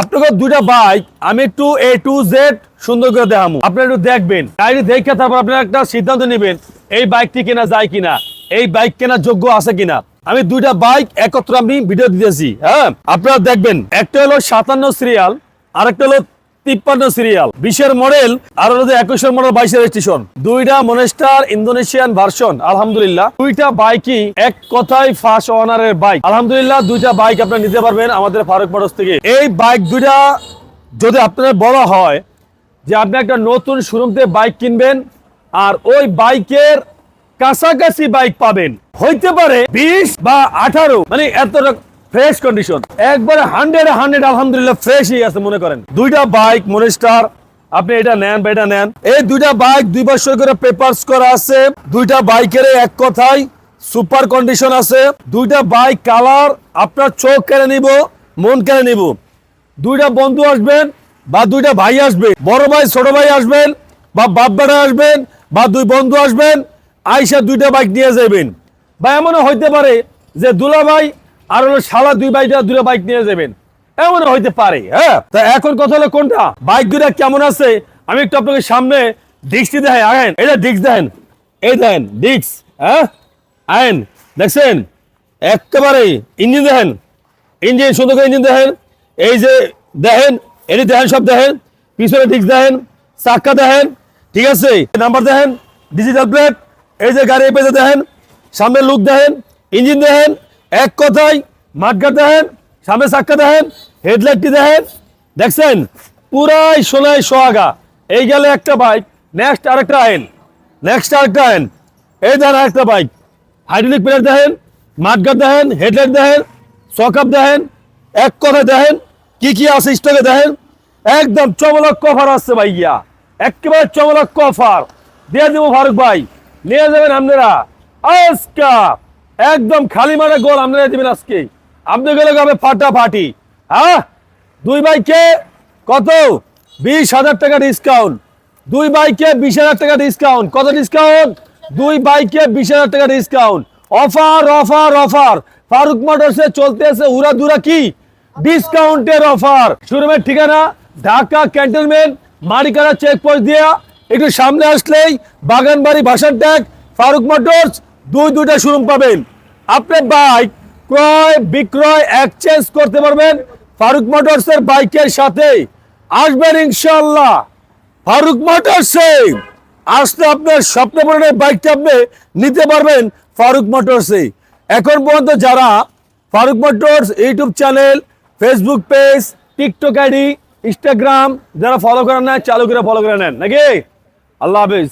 আপনাকে দুইটা বাইক আমি একটু এ টু জেড সুন্দর করে দেখাবো আপনারা একটু দেখবেন, গাড়ি দেখে তারপর আপনার একটা সিদ্ধান্ত নেবেন, এই বাইকটি কেনা যায় কিনা, এই বাইক কেনার যোগ্য আছে কিনা। আমি দুইটা বাইক একত্র আমি ভিডিও দিতেছি হ্যাঁ? আপনারা দেখবেন, একটা হলো সাতান্ন সিরিয়াল আর একটা হলো তিপ্পান্ন সিরিয়াল, বিশের মডেল আর যে একুশের মডেল, বাইশের রেজিস্ট্রেশন। দুইটা মনেস্টার ইন্দোনেশিয়ান ভার্সন, আলহামদুলিল্লাহ। দুইটা বাইকই এক কথায় ফার্স্ট ওনারের বাইক। আলহামদুলিল্লাহ, দুইটা বাইক আপনারা নিতে পারবেন আমাদের ফারুক মোটরস থেকে। এই বাইক দুইটা যদি আপনাদের বলা হয় যে আপনি একটা নতুন শোরুম থেকে বাইক কিনবেন আর ওই বাইকের কাছাকাছি বাইক পাবেন, হইতে পারে বিশ বা আঠারো মানে এতটা ফ্রেশ কন্ডিশন একবারে হান্ড্রেড হান্ড্রেড আলহামদুলিল্লাহ ফ্রেশই আছে, মনে করেন। দুইটা বাইক মনিস্টার আপনি এটা নেন বা এটা নেন। এই দুইটা বাইক দুই বছর করে পেপারস করা আছে। দুইটা বাইকের এক কথায় সুপার কন্ডিশন আছে। দুইটা বাইক কালার আপনার চোখ কেড়ে নিব, মন কেড়ে নিব। দুইটা বন্ধু আসবেন বা দুইটা ভাই আসবে। বড় ভাই, ছোট ভাই আসবেন বা বাপ বেটা আসবেন বা দুই বন্ধু আসবেন, আইসা দুইটা বাইক নিয়ে যাবেন বা এমনও হইতে পারে যে দুলা ভাই আর হলো শালা দুই ভাইটা দুটো বাইক নিয়ে যাবেন। এমন হইতে পারে হ্যাঁ? তা এখন কথা হলো কোনটা? বাইক দুটা কেমন আছে? আমি একটু আপনাকে সামনে ডিস্কটি দেখাই। আহেন এটা ডিস্ক দেন এই দেন ডিস্ক হ্যাঁ? আহেন দেখছেন? একেবারে ইঞ্জিন দেখেন। ইঞ্জিন সুন্দর করে ইঞ্জিন দেখেন। এই যে দেখেন এটি দেখেন সব দেখেন। পিছনে ডিস্ক দেখেন। চাক্কা দেখেন। ঠিক আছে? নাম্বার দেখেন। ডিজিটাল প্লেট এই যে গাড়ি পেজে দেখেন। সামনে লুক দেখেন। ইঞ্জিন দেখেন। এক কথায় মাঠঘাট দেখেন, সামনে চাক্কা দেখেন হেডলাইটটি দেখেন। দেখছেন? পুরাই সোনায় সোহাগা। এই গেলে একটা বাইক নেক্সট আরেকটা আইন নেক্সট আরেকটা আইন। এই দেখেন আরেকটা বাইক হাইড্রোলিক প্লেট দেখেন, মাঠঘাট দেখেন হেডলাইট দেখেন সকাপ দেখেন, এক কথা দেখেন, কি কি আছে স্টকে দেখেন। একদম চমলক কফার আসছে ভাইয়া। একেবারে চমলক কফার দিয়ে দেবো ফারুক ভাই। নিয়ে যাবেন আপনারা। আজকা একদম খালি মানে গোল আপনারা দিবেন আজকে। আপনি গেলে যাবে ফাটাফাটি। হ্যাঁ? দুই বাইকে কত? বিশ হাজার টাকা ডিসকাউন্ট দুই বাইকে বিশ হাজার টাকা ডিসকাউন্ট কত ডিসকাউন্ট দুই বাইকে বিশ হাজার টাকা discount offer offer offer. Faruk মোটরসে চলতেছে উড়া দুরা কি? ডিসকাউন্টের অফার শোরুমের ঠিকানা ঢাকা ক্যান্টনমেন্ট মারিকারা চেকপোস্ট দিয়া। একটু সামনে আসলেই বাগানবাড়ি ভাষার ট্যাগ ফারুক মোটরস দুই দুইটা শোরুম পাবেন। আপনি বাইক ক্রয়, বিক্রয় এক্সচেঞ্জ করতে পারবেন। ফারুক মোটরসের বাইকের সাথে। আসবেন ইনশাল্লাহ ফারুক মোটরসে আসলে আপনার স্বপ্ন পূরণের বাইকটা আপনি নিতে পারবেন ফারুক মোটরসে এখন পর্যন্ত যারা Faruk motors YouTube channel Facebook page TikTok ID Instagram যারা ফলো করেন না, চালু করে ফলো করে নেন। নাকি? আল্লাহ হাফিজ।